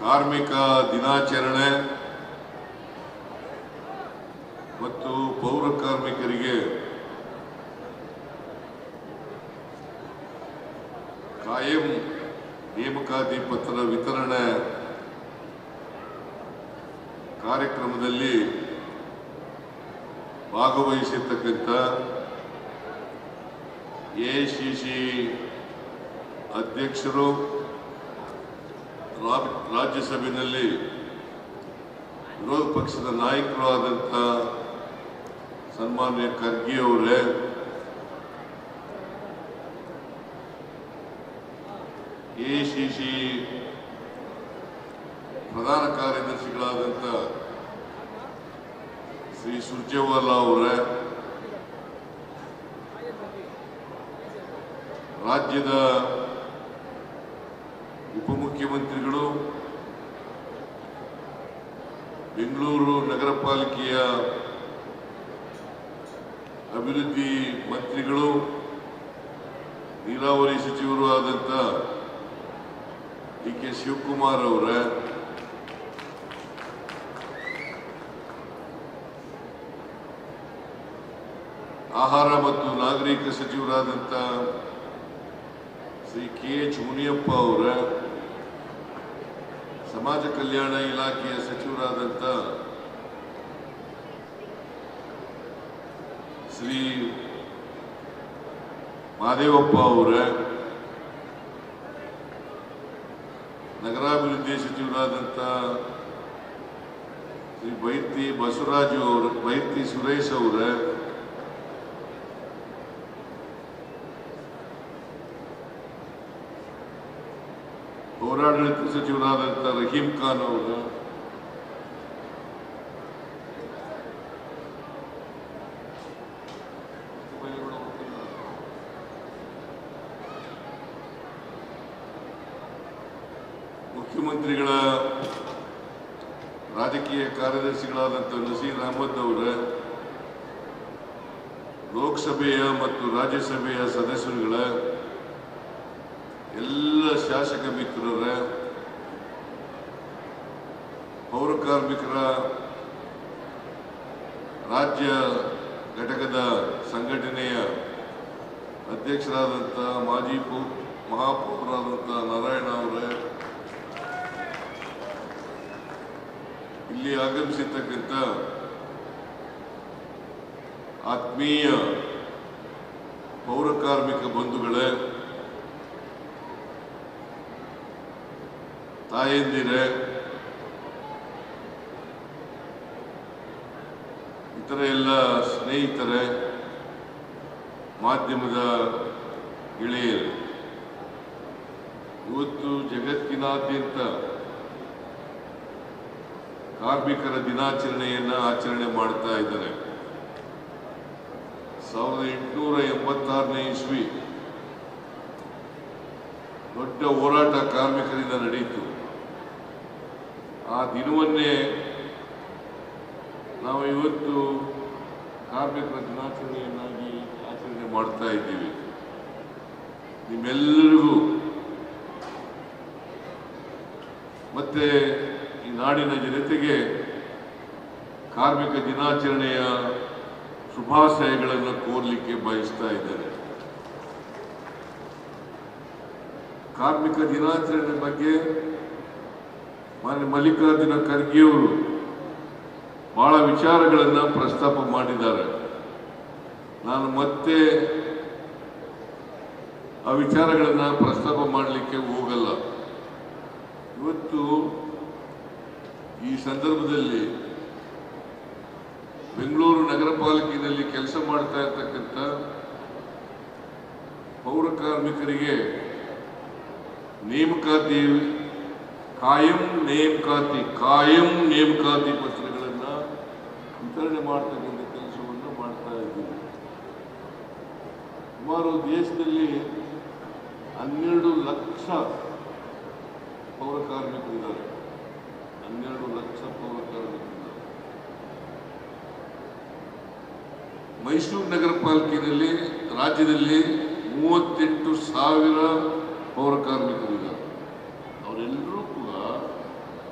ಕಾರ್ಮಿಕ ದಿನಾಚರಣೆ ಮತ್ತು ಪೌರ ಕಾರ್ಮಿಕರಿಗೆ ಕಾಯಂ ನೇಮಕಾತಿ ಪತ್ರ ವಿತರಣೆ ಕಾರ್ಯಕ್ರಮದಲ್ಲಿ ಭಾಗವಹಿಸಿರ್ತಕ್ಕಂಥ ಸಿ ಅಧ್ಯಕ್ಷರು ರಾ- ರಾಜ್ಯಸಭೆಯಲ್ಲಿ ವಿರೋಧ ಪಕ್ಷದ ನಾಯಕರು ಆದಂಥ ಸನ್ಮಾನ್ಯ ಖರ್ಗೆ ಅವರೇ ಎಐಸಿಸಿ ಪ್ರಧಾನ ಕಾರ್ಯದರ್ಶಿಗಳಾದಂಥ ಶ್ರೀ ಸುರ್ಜೇವಾಲಾ ಅವರೇ, ರಾಜ್ಯದ ಬೆಂಗಳೂರು ನಗರ ಪಾಲಿಕೆಯ ಅಭಿವೃದ್ಧಿ ಮಂತ್ರಿಗಳು, ನೀರಾವರಿ ಸಚಿವರು ಆದಂತ ಡಿ ಕೆ ಶಿವಕುಮಾರ್ ಅವರ, ಆಹಾರ ಮತ್ತು ನಾಗರಿಕ ಸಚಿವರಾದಂಥ ಶ್ರೀ ಕೆ ಎಚ್ ಮುನಿಯಪ್ಪ ಅವರ, ಸಮಾಜ ಕಲ್ಯಾಣ ಇಲಾಖೆಯ ಸಚಿವರಾದಂಥ ಶ್ರೀ ಮಹದೇವಪ್ಪ ಅವರ, ನಗರಾಭಿವೃದ್ಧಿ ಸಚಿವರಾದಂಥ ಶ್ರೀ ಬೈರ್ತಿ ಬಸವರಾಜು ಅವರು ಬೈರ್ತಿ ಸುರೇಶ್ ಅವರ, ಪೌರಾಡಳಿತ ಸಚಿವರಾದಂಥ ರಹೀಂ ಖಾನ್ ಅವರು ಮುಖ್ಯಮಂತ್ರಿಗಳ ರಾಜಕೀಯ ಕಾರ್ಯದರ್ಶಿಗಳಾದಂಥ ನಸೀರ್ ಅಹಮದ್ ಅವರ ಲೋಕಸಭೆಯ ಮತ್ತು ರಾಜ್ಯಸಭೆಯ ಸದಸ್ಯರುಗಳ ಎಲ್ಲ ಶಾಸಕ ಮಿತ್ರರ, ಪೌರ ಕಾರ್ಮಿಕರ, ರಾಜ್ಯ ಘಟಕದ ಸಂಘಟನೆಯ ಅಧ್ಯಕ್ಷರಾದಂಥ ಮಾಜಿ ಪೌ ಮಹಾಪೌರಾದಂಥ ನಾರಾಯಣ ಅವರೇ ಇಲ್ಲಿ ಆಗಮಿಸಿರ್ತಕ್ಕಂಥ ಆತ್ಮೀಯ ಪೌರಕಾರ್ಮಿಕ ಬಂಧುಗಳೇ ತಾಯಂದಿರೇ ಇತರ ಎಲ್ಲ ಸ್ನೇಹಿತರೆ ಮಾಧ್ಯಮದ ಗೆಳೆಯರು ಇವತ್ತು ಜಗತ್ತಿನಾದ್ಯಂತ ಕಾರ್ಮಿಕರ ದಿನಾಚರಣೆಯನ್ನ ಆಚರಣೆ ಮಾಡ್ತಾ ಇದ್ದಾರೆ. ಸಾವಿರದ ಎಂಟುನೂರ ಎಂಬತ್ತಾರನೇ ಇಸ್ವಿ ದೊಡ್ಡ ಹೋರಾಟ ಕಾರ್ಮಿಕರಿಂದ ನಡೆಯಿತು ಆ ದಿನವನ್ನೇ ನಾವು ಇವತ್ತು ಕಾರ್ಮಿಕರ ದಿನಾಚರಣೆಯನ್ನಾಗಿ ಆಚರಣೆ ಮಾಡ್ತಾ ಇದ್ದೀವಿ. ನಿಮ್ಮೆಲ್ಲರಿಗೂ ಮತ್ತೆ ನಾಡಿನ ಜನತೆಗೆ ಕಾರ್ಮಿಕ ದಿನಾಚರಣೆಯ ಶುಭಾಶಯಗಳನ್ನು ಕೋರ್ಲಿಕ್ಕೆ ಬಯಸ್ತಾ ಇದ್ದಾರೆ. ಕಾರ್ಮಿಕ ದಿನಾಚರಣೆ ಬಗ್ಗೆ ಮಾನ್ಯ ಮಲ್ಲಿಕಾರ್ಜುನ ಖರ್ಗೆಯವರು ಬಹಳ ವಿಚಾರಗಳನ್ನು ಪ್ರಸ್ತಾಪ ಮಾಡಿದ್ದಾರೆ. ನಾನು ಮತ್ತೆ ಆ ವಿಚಾರಗಳನ್ನು ಪ್ರಸ್ತಾಪ ಮಾಡಲಿಕ್ಕೆ ಹೋಗಲ್ಲ. ಇವತ್ತು ಈ ಸಂದರ್ಭದಲ್ಲಿ ಬೆಂಗಳೂರು ನಗರ ಪಾಲಿಕೆಯಲ್ಲಿ ಕೆಲಸ ಮಾಡ್ತಾ ಇರ್ತಕ್ಕಂಥ ಪೌರ ಕಾರ್ಮಿಕರಿಗೆ ನೇಮಕಾತಿ ಕಾಯಂ ನೇಮಕಾತಿ ಕಾಯಂ ನೇಮಕಾತಿ ಪತ್ರಗಳನ್ನು ವಿತರಣೆ ಮಾಡ್ತಕ್ಕಂಥ ಕೆಲಸವನ್ನು ಮಾಡ್ತಾ ಇದ್ದೀವಿ. ಸುಮಾರು ದೇಶದಲ್ಲಿ ಹನ್ನೆರಡು ಲಕ್ಷ ಪೌರ ಕಾರ್ಮಿಕರಿದ್ದಾರೆ. ಹನ್ನೆರಡು ಲಕ್ಷ ಪೌರ ಕಾರ್ಮಿಕರಿದ್ದಾರೆ ಮೈಸೂರು ನಗರ ಪಾಲಿಕೆಯಲ್ಲಿ ರಾಜ್ಯದಲ್ಲಿ ಮೂವತ್ತೆಂಟು ಸಾವಿರ ಪೌರ ಕಾರ್ಮಿಕರಿದ್ದಾರೆ ಅವರೆಲ್ಲರೂ ಕೂಡ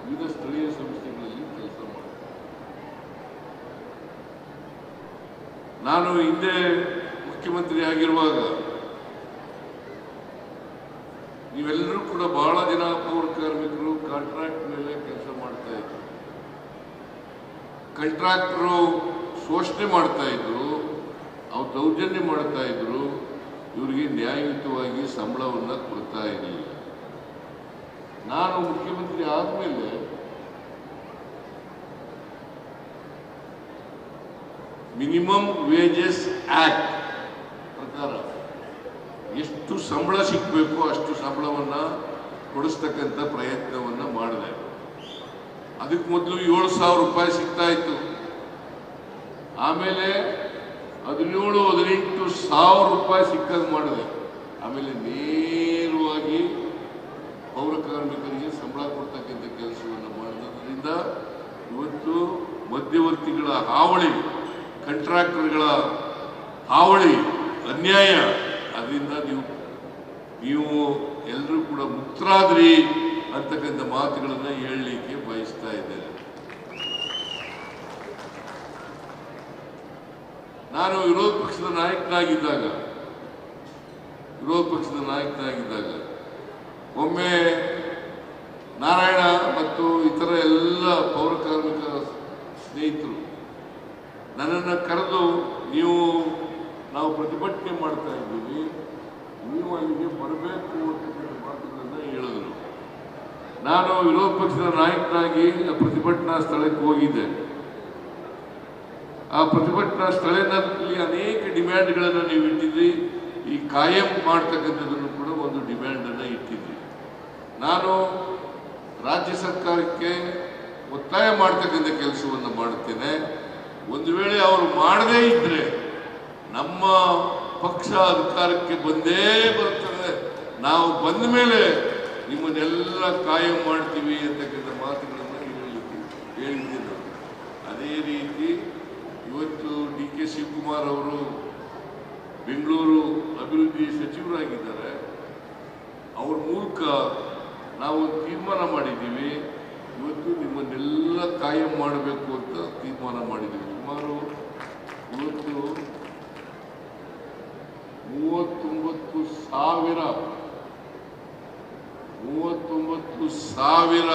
ವಿವಿಧ ಸ್ಥಳೀಯ ಸಂಸ್ಥೆಗಳಲ್ಲಿ ಕೆಲಸ ಮಾಡ್ತಾರೆ. ನಾನು ಹಿಂದೆ ಮುಖ್ಯಮಂತ್ರಿ ಆಗಿರುವಾಗ ನೀವೆಲ್ಲರೂ ಕೂಡ ಬಹಳ ಜನ ಪೌರ ಕಾರ್ಮಿಕರು ಕಾಂಟ್ರಾಕ್ಟ್ ಮೇಲೆ ಕೆಲಸ ಕಾಂಟ್ರಾಕ್ಟರು ಶೋಷಣೆ ಮಾಡ್ತಾ ಇದ್ರು, ಅವ್ರು ದೌರ್ಜನ್ಯ ಮಾಡ್ತಾ ಇದ್ರು, ಇವರಿಗೆ ನ್ಯಾಯಯುತವಾಗಿ ಸಂಬಳವನ್ನು ಕೊಡ್ತಾ ಇರಲಿಲ್ಲ. ನಾನು ಮುಖ್ಯಮಂತ್ರಿ ಆದಮೇಲೆ ಮಿನಿಮಮ್ ವೇಜಸ್ ಆಕ್ಟ್ ಪ್ರಕಾರ ಎಷ್ಟು ಸಂಬಳ ಸಿಗಬೇಕು ಅಷ್ಟು ಸಂಬಳವನ್ನು ಕೊಡಿಸ್ತಕ್ಕಂಥ ಪ್ರಯತ್ನವನ್ನ ಮಾಡಿದೆ. ಅದಕ್ಕೆ ಮೊದಲು ಏಳು ಸಾವಿರ ರೂಪಾಯಿ ಸಿಗ್ತಾ ಇತ್ತು. ಆಮೇಲೆ ಹದಿನೇಳು, ಹದಿನೆಂಟು ಸಾವಿರ ರೂಪಾಯಿ ಸಿಕ್ಕಂಗೆ ಮಾಡಿದೆ. ಆಮೇಲೆ ನೇರವಾಗಿ ಪೌರ ಕಾರ್ಮಿಕರಿಗೆ ಸಂಬಳ ಕೊಡ್ತಕ್ಕಂಥ ಕೆಲಸವನ್ನು ಮಾಡಿದ್ರಿಂದ ಇವತ್ತು ಮಧ್ಯವರ್ತಿಗಳ ಹಾವಳಿ ಕಂಟ್ರಾಕ್ಟರ್ಗಳ ಹಾವಳಿ ಅನ್ಯಾಯ. ಅದರಿಂದ ನೀವು ನೀವು ಎಲ್ಲರೂ ಕೂಡ ಮುಕ್ತರಾದ್ರಿ. ಅಂತಕ್ಕಂಥ ಮಾತುಗಳನ್ನು ಹೇಳಲಿಕ್ಕೆ ಬಯಸ್ತಾ ಇದ್ದೇನೆ. ನಾನು ವಿರೋಧ ಪಕ್ಷದ ನಾಯಕನಾಗಿದ್ದಾಗ, ವಿರೋಧ ಪಕ್ಷದ ನಾಯಕನಾಗಿದ್ದಾಗ, ಒಮ್ಮೆ ನಾರಾಯಣ ಮತ್ತು ಇತರ ಎಲ್ಲ ಪೌರ ಕಾರ್ಮಿಕ ಸ್ನೇಹಿತರು ನನ್ನನ್ನು ಕರೆದು, ನೀವು, ನಾವು ಪ್ರತಿಭಟನೆ ಮಾಡ್ತಾ ಇದ್ದೀವಿ, ನೀವು ಅಲ್ಲಿಗೆ ಬರಬೇಕು ಅಂತಕ್ಕಂಥ ಮಾತುಗಳನ್ನು ಹೇಳಿದರು. ನಾನು ವಿರೋಧ ಪಕ್ಷದ ನಾಯಕನಾಗಿ ಪ್ರತಿಭಟನಾ ಸ್ಥಳಕ್ಕೆ ಹೋಗಿದ್ದೆ. ಆ ಪ್ರತಿಭಟನಾ ಸ್ಥಳದಲ್ಲಿ ಅನೇಕ ಡಿಮ್ಯಾಂಡ್ಗಳನ್ನು ನೀವು ಇಟ್ಟಿದ್ರಿ. ಈ ಕಾಯಂ ಮಾಡ್ತಕ್ಕಂಥದ್ದನ್ನು ಕೂಡ ಒಂದು ಡಿಮ್ಯಾಂಡ್ ಅನ್ನ ಇಟ್ಟಿದ್ರಿ. ನಾನು ರಾಜ್ಯ ಸರ್ಕಾರಕ್ಕೆ ಒತ್ತಾಯ ಮಾಡ್ತಕ್ಕಂಥ ಕೆಲಸವನ್ನು ಮಾಡುತ್ತೇನೆ. ಒಂದು ವೇಳೆ ಅವರು ಮಾಡದೇ ಇದ್ರೆ ನಮ್ಮ ಪಕ್ಷ ಅಧಿಕಾರಕ್ಕೆ ಬಂದೇ ಬರ್ತದೆ ನಾವು ಬಂದ ಮೇಲೆ ನಿಮ್ಮನ್ನೆಲ್ಲ ಕಾಯಂ ಮಾಡ್ತೀವಿ ಅಂತಕ್ಕಂಥ ಮಾತುಗಳನ್ನು ಹೇಳಲಿಕ್ಕೆ ಹೇಳಿದ್ದೆ ನಾನು ಅದೇ ರೀತಿ ಇವತ್ತು ಡಿ ಕೆ ಶಿವಕುಮಾರ್ ಅವರು ಬೆಂಗಳೂರು ಅಭಿವೃದ್ಧಿ ಸಚಿವರಾಗಿದ್ದಾರೆ. ಅವ್ರ ಮೂಲಕ ನಾವು ತೀರ್ಮಾನ ಮಾಡಿದ್ದೀವಿ. ಇವತ್ತು ನಿಮ್ಮನ್ನೆಲ್ಲ ಕಾಯಂ ಮಾಡಬೇಕು ಅಂತ ತೀರ್ಮಾನ ಮಾಡಿದ್ದೀವಿ. ಸುಮಾರು ಇವತ್ತು ಮೂವತ್ತೊಂಬತ್ತು ಸಾವಿರ ಮೂವತ್ತೊಂಬತ್ತು ಸಾವಿರ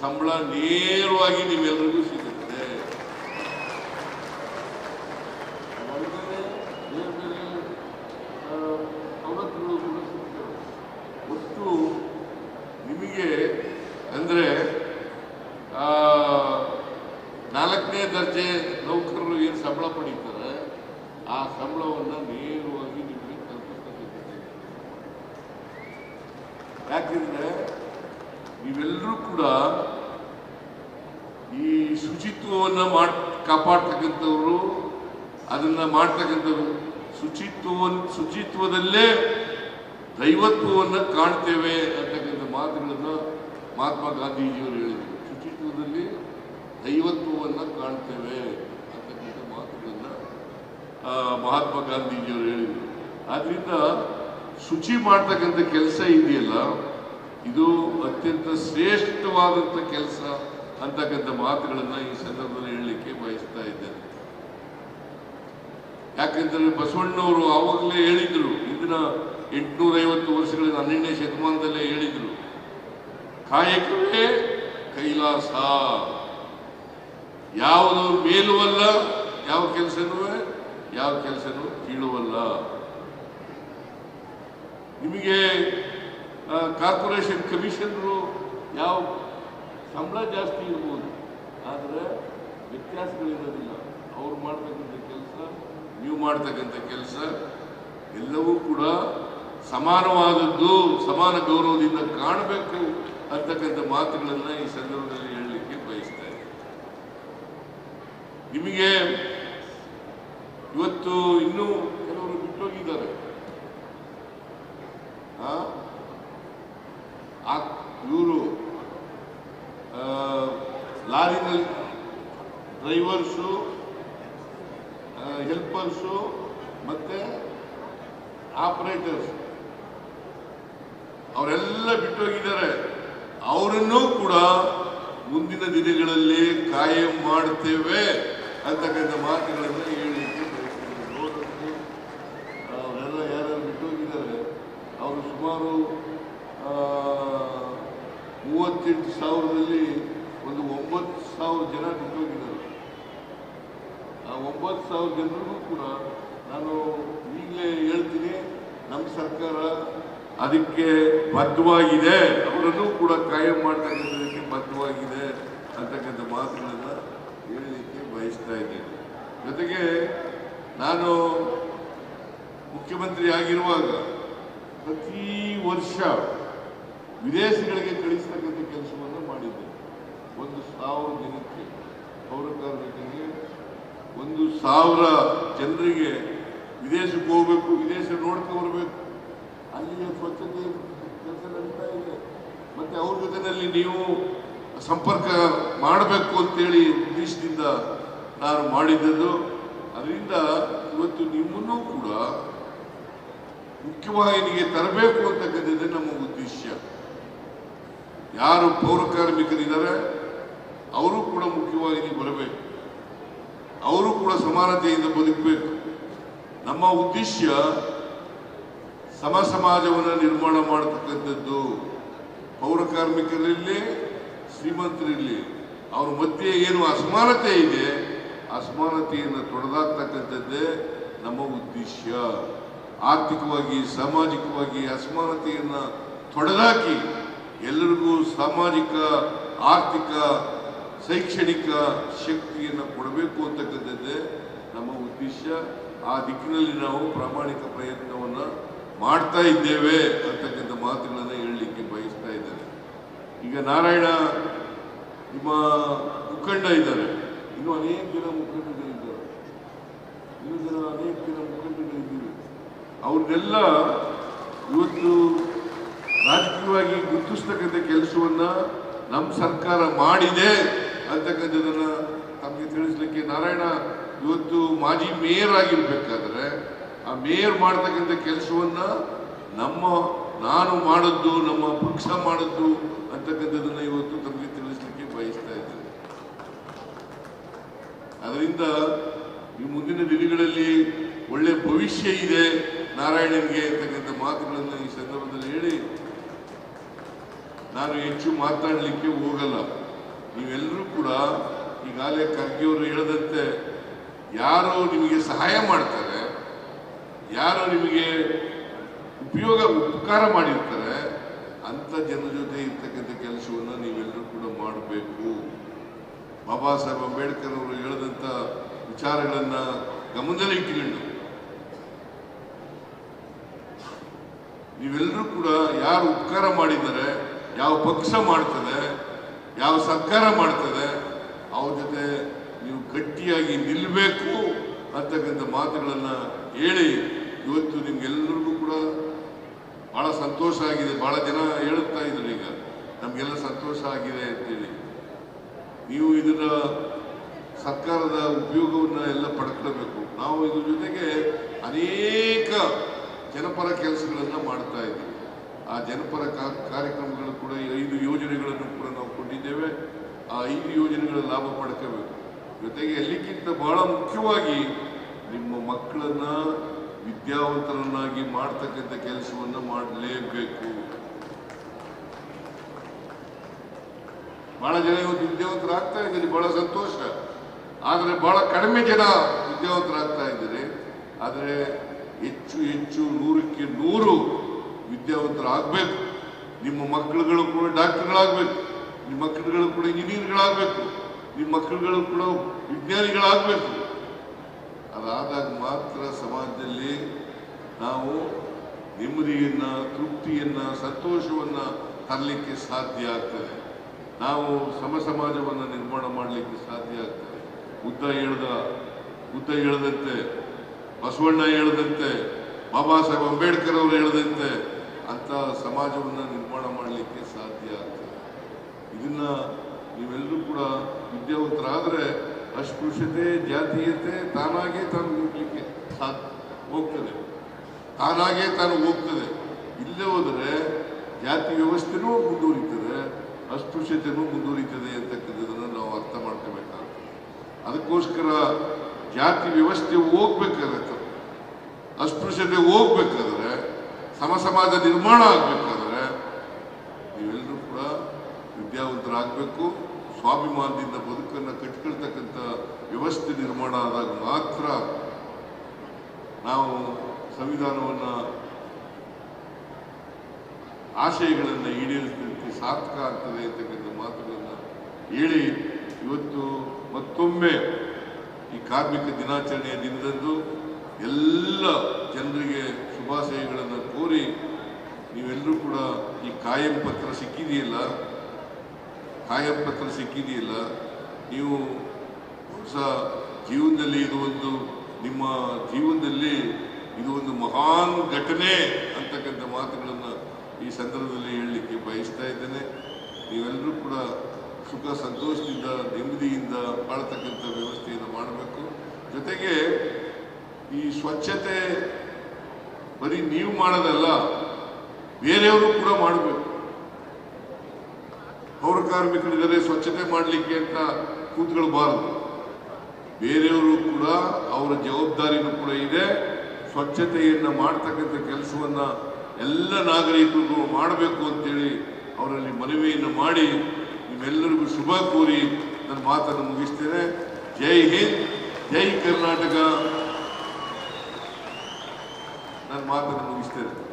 ಸಂಬಳ ನೇರವಾಗಿ ನೀವೆಲ್ಲರಿಗೂ ಸಿಗುತ್ತೆ. ಒಟ್ಟು ನಿಮಗೆ ಅಂದರೆ ನಾಲ್ಕನೇ ದರ್ಜೆ ನೌಕರರು ಏನು ಸಂಬಳ ಪಡೀತಾರೆ, ಆ ಸಂಬಳವನ್ನು ನೇರವಾಗಿ ನಿಮಗೆ ತಲುಪಿಸ್ತಕ್ಕಂಥದ್ದು ಯಾಕೆಂದ್ರೆ ನೀವೆಲ್ಲರೂ ಕೂಡ ಈ ಶುಚಿತ್ವವನ್ನು ಮಾಡ್, ಕಾಪಾಡ್ತಕ್ಕಂಥವ್ರು, ಅದನ್ನ ಮಾಡ್ತಕ್ಕಂಥವ್ರು ಶುಚಿತ್ವವನ್ನು ಶುಚಿತ್ವದಲ್ಲೇ ದೈವತ್ವವನ್ನು ಕಾಣ್ತೇವೆ ಅಂತಕ್ಕಂಥ ಮಾತುಗಳನ್ನು ಮಹಾತ್ಮ ಗಾಂಧೀಜಿಯವರು ಹೇಳಿದರು. ಶುಚಿತ್ವದಲ್ಲಿ ದೈವತ್ವವನ್ನು ಕಾಣ್ತೇವೆ ಅಂತಕ್ಕಂಥ ಮಾತುಗಳನ್ನು ಮಹಾತ್ಮ ಗಾಂಧೀಜಿಯವರು ಹೇಳಿದರು. ಆದ್ರಿಂದ ಶುಚಿ ಮಾಡ್ತಕ್ಕಂಥ ಕೆಲಸ ಇದೆಯಲ್ಲ ಇದು ಅತ್ಯಂತ ಶ್ರೇಷ್ಠವಾದಂಥ ಕೆಲಸ ಅಂತಕ್ಕಂಥ ಮಾತುಗಳನ್ನು ಈ ಸಂದರ್ಭದಲ್ಲಿ ಹೇಳಲಿಕ್ಕೆ ಬಯಸ್ತಾ ಇದ್ದೇನೆ. ಯಾಕೆಂದರೆ ಬಸವಣ್ಣವರು ಆವಾಗಲೇ ಹೇಳಿದರು, ಇಂದಿನ ಎಂಟುನೂರೈವತ್ತು ವರ್ಷಗಳಿಂದ ಹನ್ನೆರಡನೇ ಶತಮಾನದಲ್ಲೇ ಹೇಳಿದರು, ಕಾಯಕವೇ ಕೈಲಾಸ. ಯಾವುದು ಮೇಲುವಲ್ಲ, ಯಾವ ಕೆಲಸನೂ ಯಾವ ಕೆಲಸನೂ ಕೀಳುವಲ್ಲ. ನಿಮಗೆ ಕಾರ್ಪೊರೇಷನ್ ಕಮಿಷನರು ಯಾವ ಸಂಬಳ ಜಾಸ್ತಿ ಇರ್ಬೋದು, ಆದರೆ ವ್ಯತ್ಯಾಸಗಳಿರೋದಿಲ್ಲ. ಅವ್ರು ಮಾಡ್ತಕ್ಕಂಥ ಕೆಲಸ, ನೀವು ಮಾಡ್ತಕ್ಕಂಥ ಕೆಲಸ, ಎಲ್ಲವೂ ಕೂಡ ಸಮಾನವಾದದ್ದು, ಸಮಾನ ಗೌರವದಿಂದ ಕಾಣಬೇಕು ಅಂತಕ್ಕಂಥ ಮಾತುಗಳನ್ನು ಈ ಸಂದರ್ಭದಲ್ಲಿ ಹೇಳಲಿಕ್ಕೆ ಬಯಸ್ತಾ ನಿಮಗೆ ಇವತ್ತು ಇನ್ನೂ ಕೆಲವರು ಬಿಟ್ಟೋಗಿದ್ದಾರೆ. ಹೆಲ್ಪರ್ಸು ಮತ್ತೆ ಆಪರೇಟರ್ಸ್. ಅವರೆಲ್ಲ ಬಿಟ್ಟೋಗಿದ್ದಾರೆ. ಅವರನ್ನೂ ಕೂಡ ಮುಂದಿನ ದಿನಗಳಲ್ಲಿ ಕಾಯಂ ಮಾಡ್ತೇವೆ ಅಂತಕ್ಕಂಥ ಮಾತುಗಳನ್ನು ಹೇಳಲಿಕ್ಕೆ ಅವರೆಲ್ಲ ಹೋಗಿದ್ದಾರೆ ಬಿಟ್ಟೋಗಿದ್ದಾರೆ, ಅವರು ಸುಮಾರು ಮೂವತ್ತೆಂಟು ಸಾವಿರದಲ್ಲಿ ಒಂದು ಒಂಬತ್ತು ಸಾವಿರ ಜನ ಬಿಟ್ಟೋಗಿದ್ದಾರೆ. ಒಂಬತ್ತು ಸಾವಿರ ಜನರಿಗೂ ಕೂಡ ನಾನು ಈಗಲೇ ಹೇಳ್ತೀನಿ, ನಮ್ಮ ಸರ್ಕಾರ ಅದಕ್ಕೆ ಬದ್ಧವಾಗಿದೆ. ಅವರನ್ನು ಕೂಡ ಕಾಯಂ ಮಾಡ್ತಕ್ಕಂಥದಕ್ಕೆ ಬದ್ಧವಾಗಿದೆ ಅಂತಕ್ಕಂಥ ಮಾತುಗಳನ್ನು ಹೇಳಲಿಕ್ಕೆ ಬಯಸ್ತಾ ಇದ್ದೇನೆ. ಜೊತೆಗೆ ನಾನು ಮುಖ್ಯಮಂತ್ರಿ ಆಗಿರುವಾಗ ಪ್ರತಿ ವರ್ಷ ವಿದೇಶಗಳಿಗೆ ಕಳಿಸ್ತಕ್ಕಂಥ ಕೆಲಸವನ್ನು ಮಾಡಿದ್ದೆ ಒಂದು ಸಾವಿರ ದಿನಕ್ಕೆ ಪೌರ ಕಾರ್ಮಿಕರಿಗೆ ಒಂದು ಸಾವಿರ ಜನರಿಗೆ ವಿದೇಶಕ್ಕೆ ಹೋಗ್ಬೇಕು, ವಿದೇಶ ನೋಡ್ಕೊ ಬರಬೇಕು ಅಲ್ಲಿಯ ಸ್ವಚ್ಛತೆ ಕೆಲಸ ನಡೀತಾ ಇದೆ. ಮತ್ತೆ ಅವ್ರ ಜೊತೆನಲ್ಲಿ ನೀವು ಸಂಪರ್ಕ ಮಾಡಬೇಕು ಅಂತೇಳಿ ಉದ್ದೇಶದಿಂದ ನಾನು ಮಾಡಿದ್ದದ್ದು. ಅದರಿಂದ ಇವತ್ತು ನಿಮ್ಮನ್ನು ಕೂಡ ಮುಖ್ಯವಾಹಿನಿಗೆ ತರಬೇಕು ಅಂತಕ್ಕಂಥದ್ದು ನಮ್ಮ ಉದ್ದೇಶ. ಯಾರು ಪೌರ ಕಾರ್ಮಿಕರಿದ್ದಾರೆ ಅವರು ಕೂಡ ಮುಖ್ಯವಾಹಿನಿಗೆ ಬರಬೇಕು. ಅವರು ಕೂಡ ಸಮಾನತೆಯಿಂದ ಬದುಕಬೇಕು. ನಮ್ಮ ಉದ್ದೇಶ ಸಮ ಸಮಾಜವನ್ನು ನಿರ್ಮಾಣ ಮಾಡತಕ್ಕಂಥದ್ದು ಪೌರ ಕಾರ್ಮಿಕರಲ್ಲಿ ಶ್ರೀಮಂತರಲ್ಲಿ ಅವರ ಮಧ್ಯೆ ಏನು ಅಸಮಾನತೆ ಇದೆ, ಅಸಮಾನತೆಯನ್ನು ತೊಡೆದಾಕ್ತಕ್ಕಂಥದ್ದೇ ನಮ್ಮ ಉದ್ದೇಶ. ಆರ್ಥಿಕವಾಗಿ, ಸಾಮಾಜಿಕವಾಗಿ ಅಸಮಾನತೆಯನ್ನು ತೊಡೆದಾಕಿ ಎಲ್ಲರಿಗೂ ಸಾಮಾಜಿಕ, ಆರ್ಥಿಕ ಶೈಕ್ಷಣಿಕ ಶಕ್ತಿಯನ್ನು ಕೊಡಬೇಕು ಅಂತಕ್ಕಂಥದ್ದೇ ನಮ್ಮ ಉದ್ದೇಶ. ಆ ದಿಕ್ಕಿನಲ್ಲಿ ನಾವು ಪ್ರಾಮಾಣಿಕ ಪ್ರಯತ್ನವನ್ನು ಮಾಡ್ತಾ ಇದ್ದೇವೆ ಅಂತಕ್ಕಂಥ ಮಾತುಗಳನ್ನು ಹೇಳಲಿಕ್ಕೆ ಬಯಸ್ತಾ ಇದ್ದಾರೆ ಈಗ ನಾರಾಯಣ ನಿಮ್ಮ ಮುಖಂಡ ಇದ್ದಾರೆ. ಇನ್ನು ಅನೇಕ ಜನ ಮುಖಂಡಗಳಿದ್ದಾರೆ ಇನ್ನು ಜನ ಅನೇಕ ಜನ ಮುಖಂಡಗಳಿದ್ದೀವಿ ಅವ್ರನ್ನೆಲ್ಲ ಇವತ್ತು ರಾಜಕೀಯವಾಗಿ ಗುರುತಿಸ್ತಕ್ಕಂಥ ಕೆಲಸವನ್ನು ನಮ್ಮ ಸರ್ಕಾರ ಮಾಡಿದೆ. ಅಂತಕ್ಕಂಥದ್ದನ್ನ ತಮಗೆ ತಿಳಿಸ್ಲಿಕ್ಕೆ ನಾರಾಯಣ ಇವತ್ತು ಮಾಜಿ ಮೇಯರ್ ಆಗಿರ್ಬೇಕಾದ್ರೆ ಆ ಮೇಯರ್ ಮಾಡ್ತಕ್ಕಂಥ ಕೆಲಸವನ್ನ ನಮ್ಮ ನಾನು ಮಾಡದ್ದು, ನಮ್ಮ ಪಕ್ಷ ಮಾಡದ್ದು ಅಂತಕ್ಕಂಥದ್ದನ್ನ ಇವತ್ತು ತಮಗೆ ತಿಳಿಸ್ಲಿಕ್ಕೆ ಬಯಸ್ತಾ ಇದ್ದೇನೆ. ಅದರಿಂದ ಈ ಮುಂದಿನ ದಿನಗಳಲ್ಲಿ ಒಳ್ಳೆ ಭವಿಷ್ಯ ಇದೆ ನಾರಾಯಣನಿಗೆ ಅಂತಕ್ಕಂಥ ಮಾತುಗಳನ್ನು ಈ ಸಂದರ್ಭದಲ್ಲಿ ಹೇಳಿ, ನಾನು ಹೆಚ್ಚು ಮಾತಾಡಲಿಕ್ಕೆ ಹೋಗಲ್ಲ. ನೀವೆಲ್ಲರೂ ಕೂಡ ಈಗಾಗಲೇ ಖರ್ಗೆಯವರು ಹೇಳದಂತೆ ಯಾರು ನಿಮಗೆ ಸಹಾಯ ಮಾಡ್ತಾರೆ, ಯಾರು ನಿಮಗೆ ಉಪಯೋಗ, ಉಪಕಾರ ಮಾಡಿರ್ತಾರೆ, ಅಂಥ ಜನರ ಜೊತೆ ಇರ್ತಕ್ಕಂಥ ಕೆಲಸವನ್ನು ನೀವೆಲ್ಲರೂ ಕೂಡ ಮಾಡಬೇಕು. ಬಾಬಾ ಸಾಹೇಬ್ ಅಂಬೇಡ್ಕರ್ ಅವರು ಹೇಳಿದಂಥ ವಿಚಾರಗಳನ್ನು ಗಮನದಲ್ಲಿ ಇಟ್ಟುಕೊಂಡು ನೀವೆಲ್ಲರೂ ಕೂಡ ಯಾರು ಉಪಕಾರ ಮಾಡಿದ್ದಾರೆ, ಯಾವ ಪಕ್ಷ ಮಾಡ್ತದೆ ಯಾವ ಸರ್ಕಾರ ಮಾಡ್ತದೆ, ಅವ್ರ ಜೊತೆ ನೀವು ಗಟ್ಟಿಯಾಗಿ ನಿಲ್ಲಬೇಕು ಅಂತಕ್ಕಂಥ ಮಾತುಗಳನ್ನು ಹೇಳಿ, ಇವತ್ತು ನಿಮ್ಗೆಲ್ಲರಿಗೂ ಕೂಡ ಬಹಳ ಸಂತೋಷ ಆಗಿದೆ. ಬಹಳ ಜನ ಹೇಳುತ್ತಾ ಇದ್ರು ಈಗ, ನಮಗೆಲ್ಲ ಸಂತೋಷ ಆಗಿದೆ ಅಂತೇಳಿ. ನೀವು ಇದರ ಸರ್ಕಾರದ ಉಪಯೋಗವನ್ನ ಎಲ್ಲ ಪಡ್ಕೊಳ್ಬೇಕು. ನಾವು ಇದ್ರ ಜೊತೆಗೆ ಅನೇಕ ಜನಪರ ಕೆಲಸಗಳನ್ನು ಮಾಡ್ತಾ ಇದ್ದೀವಿ. ಆ ಜನಪರ ಕಾರ್ಯಕ್ರಮಗಳು ಕೂಡ, ಐದು ಯೋಜನೆಗಳನ್ನು ಕೂಡ ನಾವು ಕೊಟ್ಟಿದ್ದೇವೆ ಆ ಐದು ಯೋಜನೆಗಳ ಲಾಭ ಪಡ್ಕೋಬೇಕು. ಜೊತೆಗೆ ಎಲ್ಲಕ್ಕಿಂತ ಬಹಳ ಮುಖ್ಯವಾಗಿ ನಿಮ್ಮ ಮಕ್ಕಳನ್ನ ವಿದ್ಯಾವಂತರನ್ನಾಗಿ ಮಾಡ್ತಕ್ಕಂಥ ಕೆಲಸವನ್ನು ಮಾಡಲೇಬೇಕು. ಬಹಳ ಜನ ಇವತ್ತು ವಿದ್ಯಾವಂತರಾಗ್ತಾ ಇದ್ದಾರೆ, ಬಹಳ ಸಂತೋಷ. ಆದರೆ ಬಹಳ ಕಡಿಮೆ ಜನ ವಿದ್ಯಾವಂತರಾಗ್ತಾ ಇದ್ದಾರೆ. ಆದರೆ ಹೆಚ್ಚು ಹೆಚ್ಚು ನೂರಕ್ಕೆ ನೂರು ವಿದ್ಯಾವಂತರಾಗಬೇಕು. ನಿಮ್ಮ ಮಕ್ಕಳುಗಳು ಕೂಡ ಡಾಕ್ಟರ್ಗಳಾಗಬೇಕು. ನಿಮ್ಮ ಮಕ್ಕಳುಗಳು ಕೂಡ ಇಂಜಿನಿಯರ್ಗಳಾಗಬೇಕು. ನಿಮ್ಮ ಮಕ್ಕಳುಗಳು ಕೂಡ ವಿಜ್ಞಾನಿಗಳಾಗಬೇಕು. ಅದಾದಾಗ ಮಾತ್ರ ಸಮಾಜದಲ್ಲಿ ನಾವು ನೆಮ್ಮದಿಯನ್ನು, ತೃಪ್ತಿಯನ್ನ, ಸಂತೋಷವನ್ನು ತರಲಿಕ್ಕೆ ಸಾಧ್ಯ ಆಗ್ತದೆ. ನಾವು ಸಮ ಸಮಾಜವನ್ನು ನಿರ್ಮಾಣ ಮಾಡಲಿಕ್ಕೆ ಸಾಧ್ಯ ಆಗ್ತದೆ. ಉದ್ದ ಹೇಳ್ದ, ಉದ್ದ ಹೇಳದಂತೆ, ಬಸವಣ್ಣ ಹೇಳದಂತೆ, ಬಾಬಾ ಸಾಹೇಬ್ ಅಂಬೇಡ್ಕರ್ ಅವರು ಹೇಳದಂತೆ ಅಂತ ಸಮಾಜವನ್ನು ನಿರ್ಮಾಣ ಮಾಡಲಿಕ್ಕೆ ಸಾಧ್ಯ ಆಗ್ತದೆ. ಇದನ್ನ ನೀವೆಲ್ಲರೂ ಕೂಡ ವಿದ್ಯಾವಂತರಾದರೆ ಅಸ್ಪೃಶ್ಯತೆ, ಜಾತೀಯತೆ ತಾನಾಗೇ ತಾನು ಸಾಧ್ಯ, ಹೋಗ್ತದೆ. ತಾನಾಗೇ ತಾನು ಹೋಗ್ತದೆ. ಇಲ್ಲೇ ಹೋದರೆ ಜಾತಿ ವ್ಯವಸ್ಥೆನೂ ಮುಂದುವರಿತದೆ, ಅಸ್ಪೃಶ್ಯತೆನೂ ಮುಂದುವರಿತದೆ ಅಂತಕ್ಕಂಥದ್ದನ್ನು ನಾವು ಅರ್ಥ ಮಾಡ್ಕೋಬೇಕಾಗ್ತದೆ ಅದಕ್ಕೋಸ್ಕರ ಜಾತಿ ವ್ಯವಸ್ಥೆ ಹೋಗ್ಬೇಕಾಗತ್ತೆ. ಅಸ್ಪೃಶ್ಯತೆ ಹೋಗ್ಬೇಕಾದ್ರೆ ಸಮಸಮಾಜ ನಿರ್ಮಾಣ ಆಗ್ಬೇಕಾದ್ರೆ ನೀವೆಲ್ಲರೂ ಕೂಡ ವಿದ್ಯಾವಂತರಾಗಬೇಕು, ಸ್ವಾಭಿಮಾನದಿಂದ ಬದುಕನ್ನು ಕಟ್ಟಿಕೊಳ್ತಕ್ಕಂಥ ವ್ಯವಸ್ಥೆ ನಿರ್ಮಾಣ ಆದಾಗ ಮಾತ್ರ ನಾವು ಸಂವಿಧಾನವನ್ನು ಆಶಯಗಳನ್ನು ಈಡೇರಿಸಲಿಕ್ಕೆ ಸಾರ್ಥಕ ಆಗ್ತದೆ ಅಂತಕ್ಕಂಥ ಮಾತುಗಳನ್ನು ಹೇಳಿ ಇವತ್ತು ಮತ್ತೊಮ್ಮೆ ಈ ಕಾರ್ಮಿಕ ದಿನಾಚರಣೆಯ ದಿನದಂದು ಎಲ್ಲ ಜನರಿಗೆ ಶುಭಾಶಯಗಳನ್ನು ಕೋರಿ ನೀವೆಲ್ಲರೂ ಕೂಡ ಈ ಕಾಯಂ ಪತ್ರ ಸಿಕ್ಕಿದೆಯಲ್ಲ? ಕಾಯಂ ಪತ್ರ ಸಿಕ್ಕಿದೆಯಲ್ಲ, ನೀವು ಹೊಸ ಜೀವನದಲ್ಲಿ ಇದು ಒಂದು ನಿಮ್ಮ ಜೀವನದಲ್ಲಿ ಇದು ಒಂದು ಮಹಾನ್ ಘಟನೆ ಅಂತಕ್ಕಂಥ ಮಾತುಗಳನ್ನು ಈ ಸಂದರ್ಭದಲ್ಲಿ ಹೇಳಲಿಕ್ಕೆ ಬಯಸ್ತಾ ಇದ್ದೇನೆ. ನೀವೆಲ್ಲರೂ ಕೂಡ ಸುಖ, ಸಂತೋಷದಿಂದ, ನೆಮ್ಮದಿಯಿಂದ ಬಾಳ್ತಕ್ಕಂಥ ವ್ಯವಸ್ಥೆಯನ್ನು ಮಾಡಬೇಕು. ಜೊತೆಗೆ ಈ ಸ್ವಚ್ಛತೆ ಬರೀ ನೀವು ಮಾಡೋದಲ್ಲ, ಬೇರೆಯವರು ಕೂಡ ಮಾಡಬೇಕು. ಪೌರ ಕಾರ್ಮಿಕರಿದ್ದಾರೆ ಸ್ವಚ್ಛತೆ ಮಾಡಲಿಕ್ಕೆ ಅಂತ ಕೂತ್ಕೊಳ್ಬಾರದು ಬೇರೆಯವರು ಕೂಡ ಅವರ ಜವಾಬ್ದಾರಿನೂ ಕೂಡ ಇದೆ. ಸ್ವಚ್ಛತೆಯನ್ನು ಮಾಡ್ತಕ್ಕಂಥ ಕೆಲಸವನ್ನು ಎಲ್ಲ ನಾಗರಿಕರು ಮಾಡಬೇಕು ಅಂತೇಳಿ ಅವರಲ್ಲಿ ಮನವಿಯನ್ನು ಮಾಡಿ ನಿಮ್ಮೆಲ್ಲರಿಗೂ ಶುಭ ಕೋರಿ ನನ್ನ ಮಾತನ್ನು ಮುಗಿಸ್ತೇನೆ. ಜೈ ಹಿಂದ್, ಜೈ ಕರ್ನಾಟಕ. ನನ್ನ ಮಾತನ್ನು ಮುಗಿಸ್ತೇನೆ.